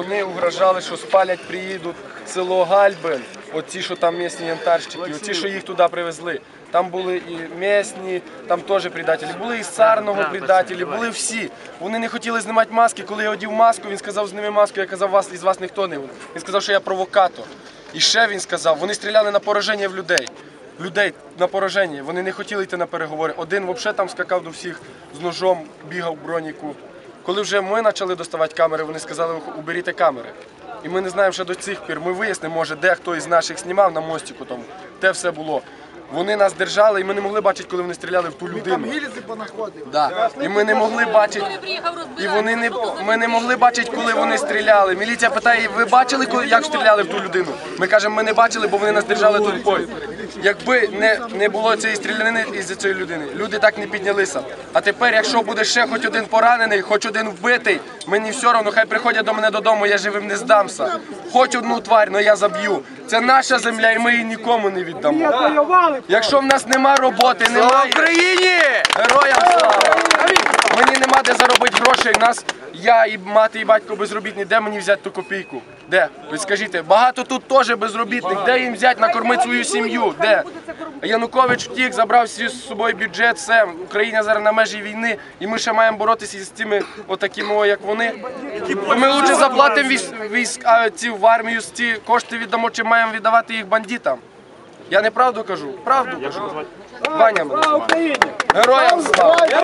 Вони угрожали, що спалять, приїдуть в село Гальбин, оці, що там місні янтарщики, оці, що їх туди привезли. Там були і місні, там теж предателі, були і з царного предателі, були всі. Вони не хотіли знімати маски. Коли я одів маску, він сказав, зніми маску, я казав, вас із вас ніхто не. Він сказав, що я провокатор. І ще він сказав, вони стріляли на пораження в людей. Людей на пораження. Вони не хотіли йти на переговори. Один взагалі там скакав до всіх з ножом, бігав в броніку. Коли вже ми почали доставати камери, вони сказали, уберіть камери. І ми не знаємо ще до цих пір. Ми вияснимо, може, де хто із наших знімав на мостику тому. Те все було. Вони нас держали, і ми не могли бачити, коли вони стріляли в ту людину. Гільзи понаходив. Да. І ми не могли бачити. І вони не ми не могли бачити, коли вони стріляли. Міліція питає, ви бачили, як стріляли в ту людину? Ми кажемо, ми не бачили, бо вони нас держали толпою. Якби не, не було цієї стрілянини із цієї людини, люди так не піднялися. А тепер, якщо буде ще хоч один поранений, хоч один вбитий, мені все одно, хай приходять до мене додому, я живим не здамся. Хоч одну тварь, але я заб'ю. Це наша земля, і ми її нікому не віддамо. Якщо в нас нема роботи, немає Україні! героям слава! Мені нема де грошей. Нас я і мати, і батько безробітні. Де мені взяти ту копійку? Де? Ви скажіть, багато тут теж безробітних. Де їм взяти накормити свою сім'ю? Де? Янукович втік, забрав всі з собою бюджет, все. Україна зараз на межі війни, і ми ще маємо боротися з тими, отакими, як вони. Ми лучше заплатимо військ, військ а, ці в армію, ці кошти віддамо, чи маємо віддавати їх бандитам. Я неправду кажу, правду кажу. Ваня мене. Героям слава!